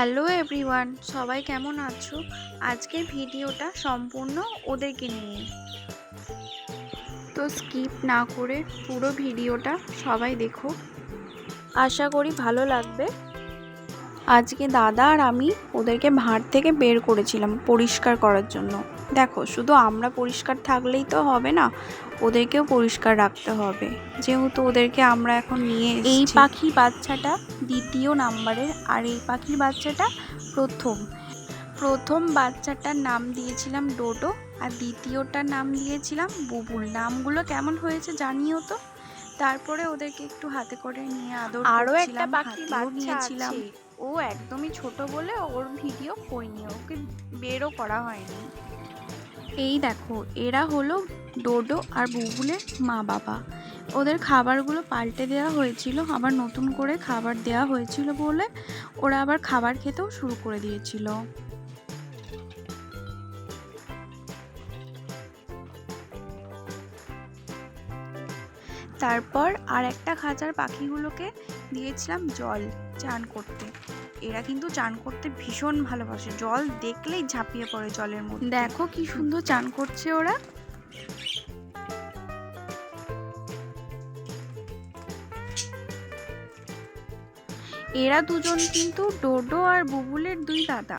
Hello everyone, সবাই কেমন আছো? আজকের ভিডিওটা সম্পূর্ণ ওদেরকে নিয়ে। তো স্কিপ না করে পুরো ভিডিওটা সবাই দেখো। আশা করি ভালো লাগবে। আজকে দাদা আর আমি ওদেরকে ভাঁড় থেকে বের করেছিলাম পরিষ্কার করার জন্য। দেখো শুধু আমরা পরিষ্কার থাকলেই তো হবে না ওদেরকেও পরিষ্কার রাখতে হবে। যেহেতু ওদেরকে আমরা এখন নিয়ে এই পাখি বাচ্চাটা দ্বিতীয় নাম্বারের আর এই পাখির বাচ্চাটা প্রথম। প্রথম বাচ্চাটার নাম দিয়েছিলাম ডোডো আর দ্বিতীয়টার নাম দিয়েছিলাম বুবুল। নামগুলো কেমন হয়েছে জানিও তো? তারপরে ওদেরকে একটু হাতে করে নিয়ে আদর আরও একটা বাচ্চা নিয়েছিলাম। ও একদমই ছোট বলে ওর ভিডিও করিনি, ওকে বেরও করা হয়নি। এই দেখো, এরা হলো ডোডো আর বুবুলের মা বাবা। ওদের খাবারগুলো পাল্টে দেওয়া হয়েছিল, আবার নতুন করে খাবার দেওয়া হয়েছিল বলে ওরা আবার খাবার খেতেও শুরু করে দিয়েছিল। তারপর আর একটা খাঁচার পাখিগুলোকে দিয়েছিলাম জল চান করতে। এরা কিন্তু চান করতে ভীষণ ভালোবাসে। জল দেখলেই ঝাঁপিয়ে পড়ে জলের মধ্যে। দেখো কি সুন্দর চান করছে ওরা। এরা দুজন কিন্তু ডোডো আর বুবুলের দুই দাদা।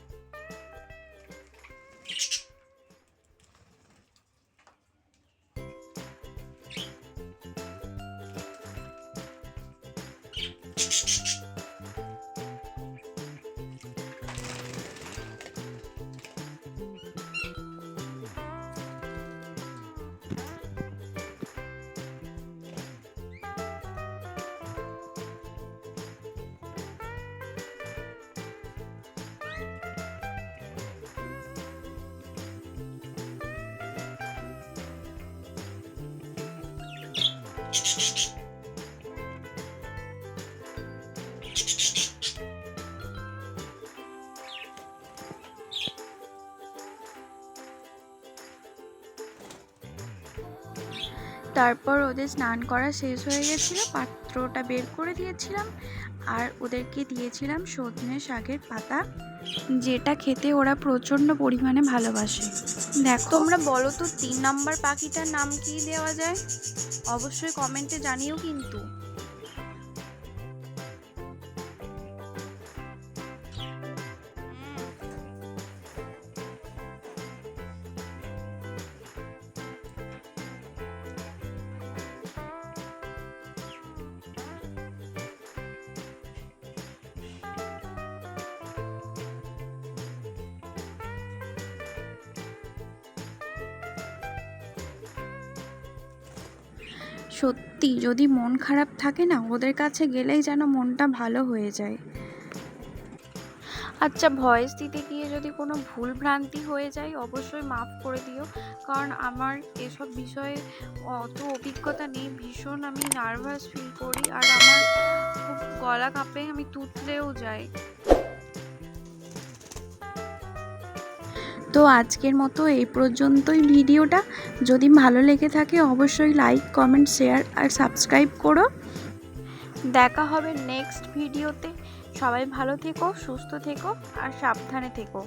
তারপর ওদের স্নান করা শেষ হয়ে গেছিল, পাত্রটা বের করে দিয়েছিলাম আর ওদেরকে দিয়েছিলাম সজনে শাকের পাতা, যেটা খেতে ওরা প্রচণ্ড পরিমাণে ভালোবাসে। দেখো, তোমরা বলো তো, তিন নাম্বার পাখিটার নাম কি দেওয়া যায়? অবশ্যই কমেন্টে জানিও কিন্তু। সত্যি যদি মন খারাপ থাকে না, ওদের কাছে গেলেই যেন মনটা ভালো হয়ে যায়। আচ্ছা ভয়েস দিতে গিয়ে যদি কোনো ভুল ভ্রান্তি হয়ে যায়, অবশ্যই মাফ করে দিও। কারণ আমার এসব বিষয়ে অত অভিজ্ঞতা নেই। ভীষণ আমি নার্ভাস ফিল করি। আর আমার খুব গলা কাঁপে, আমি তুতলেও যাই। তো আজকের মতো এই পর্যন্তই ভিডিওটা। যদি ভালো লেগে থাকে অবশ্যই লাইক কমেন্ট শেয়ার আর সাবস্ক্রাইব করো। দেখা হবে নেক্সট ভিডিওতে। সবাই ভালো থেকো, সুস্থ থেকো আর সাবধানে থেকো।